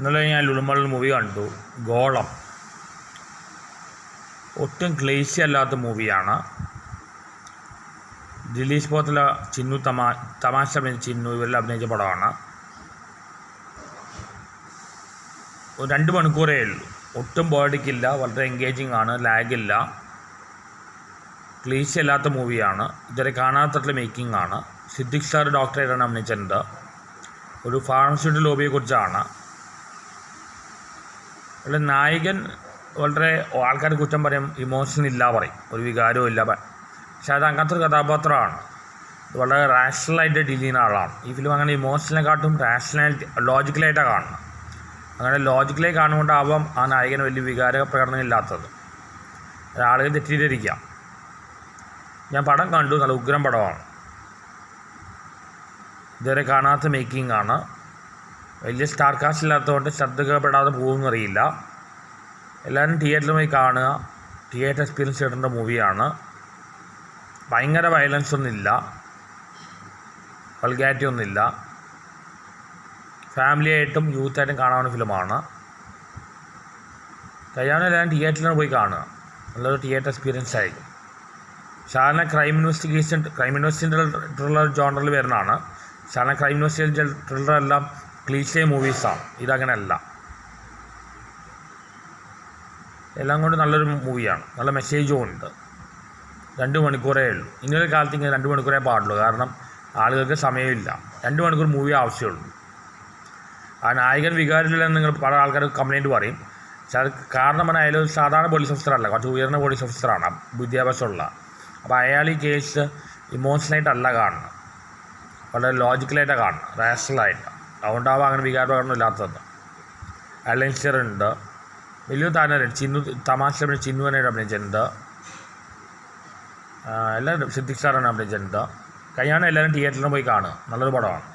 ഇന്നലെ ഞാൻ ലുളുമളിൽ മൂവി കണ്ടു. ഗോളം. ഒട്ടും ക്ലേശി അല്ലാത്ത മൂവിയാണ് ദിലീഷ് പോത്തല ചിന്നു തമാ തമാശ അഭിനയിച്ച ചിന്നു ഇവരെല്ലാം അഭിനയിച്ച പടമാണ്. രണ്ട് മണിക്കൂറേ ഉള്ളൂ. ഒട്ടും ബോഡിക്കില്ല വളരെ എൻഗേജിങ് ആണ് ലാഗില്ല ക്ലീശ അല്ലാത്ത മൂവിയാണ് ഇതുവരെ കാണാത്തട്ടുള്ള മേക്കിംഗ് ആണ്. സിദ്ദിഖ് സാർ ഡോക്ടറായിട്ടാണ് അഭിനയിച്ചിട്ടുണ്ട്. ഒരു ഫാർമസ്യൂട്ടിക്കൽ ലോബിയെക്കുറിച്ചാണ് അതിൽ നായകൻ വളരെ ആൾക്കാർ കുറ്റം പറയും ഇമോഷൻ ഇല്ല പറയും. ഒരു വികാരവും ഇല്ല പക്ഷേ അത് അങ്ങനത്തെ ഒരു കഥാപാത്രമാണ്. വളരെ റാഷണലായിട്ട് ഡീൽ ചെയ്യുന്ന ആളാണ്. ഈ ഫിലിം അങ്ങനെ ഇമോഷനെക്കാട്ടും റാഷണാലിറ്റി ലോജിക്കലായിട്ടാണ് കാണുന്നത്. അങ്ങനെ ലോജിക്കലായി കാണുകൊണ്ടാവാം ആ നായകന് വലിയ വികാര പ്രകടനം ഇല്ലാത്തത് ആളുകൾ തെറ്റിദ്ധരിക്കാം. ഞാൻ പടം കണ്ടു നല്ല ഉഗ്രം പടമാണ്. ഇതുവരെ കാണാത്ത മേക്കിംഗ് ആണ്. വലിയ സ്റ്റാർ കാസ്റ്റ് ഇല്ലാത്തതുകൊണ്ട് ശ്രദ്ധപ്പെടാതെ പോകുമെന്നറിയില്ല എല്ലാവരും തിയേറ്ററിൽ പോയി കാണുക. തിയേറ്റർ എക്സ്പീരിയൻസ് കിട്ടേണ്ട മൂവിയാണ്. ഭയങ്കര വയലൻസ് ഒന്നുമില്ല വൾഗാരിറ്റി ഒന്നുമില്ല ഫാമിലി ആയിട്ടും യൂത്തായിട്ടും കാണാവുന്ന ഫിലിമാണ്. കഴിയാവുന്ന എല്ലാവരും തിയേറ്ററിൽ പോയി കാണുക. നല്ലൊരു തിയേറ്റർ എക്സ്പീരിയൻസ് ആയിരിക്കും സാധാരണ crime investigation crime investigation thriller ജോണറിൽ വരുന്നതാണ്. സാധാരണ ക്രൈം ഇൻവെസ്റ്റിഗേഷൻ ത്രില്ലർ എല്ലാം ക്ലീഷേ മൂവീസാണ് ഇതങ്ങനെയല്ല എല്ലാം കൊണ്ട് നല്ലൊരു മൂവിയാണ്. നല്ല മെസ്സേജും ഉണ്ട്. രണ്ട് മണിക്കൂറേ ഉള്ളൂ. ഇന്നത്തെ കാലത്ത് ഇങ്ങനെ രണ്ട് മണിക്കൂറേ പാടുള്ളൂ. കാരണം ആളുകൾക്ക് സമയമില്ല. രണ്ട് മണിക്കൂർ മൂവി ആവശ്യമുള്ളൂ. ആ നായകൻ വികാരമില്ലെന്ന് നിങ്ങൾ പല ആൾക്കാർ കംപ്ലയിന്റ് പറയും. പക്ഷെ അത് കാരണം പറഞ്ഞാൽ അയാൾ സാധാരണ പോലീസ് ഓഫീസറല്ല കുറച്ച് ഉയർന്ന പോലീസ് ഓഫീസറാണ് വിദ്യാഭ്യാസമുള്ള. അപ്പോൾ അയാൾ ഈ കേസ് ഇമോഷണലായിട്ടല്ല കാണുന്നത്. വളരെ ലോജിക്കലായിട്ടാണ് കാണുന്നത്. റാഷണലായിട്ട് അതുകൊണ്ടാവാം അങ്ങനെ വികാരപ്രകടനം ഇല്ലാത്തത് അലൻഷറുണ്ട് ഉണ്ട് താനരുണ്ട് ചിന്നു തമാശ ചിന്നുവനായിട്ട് അഭിനയിച്ചിട്ടുണ്ട് എല്ലാവരും സിദ്ദിഖ് സാറാണ് അഭിനയിച്ചിട്ടുണ്ട് കഴിയാണ് എല്ലാവരും തിയേറ്ററിൽ പോയി കാണുക. നല്ലൊരു പടമാണ്.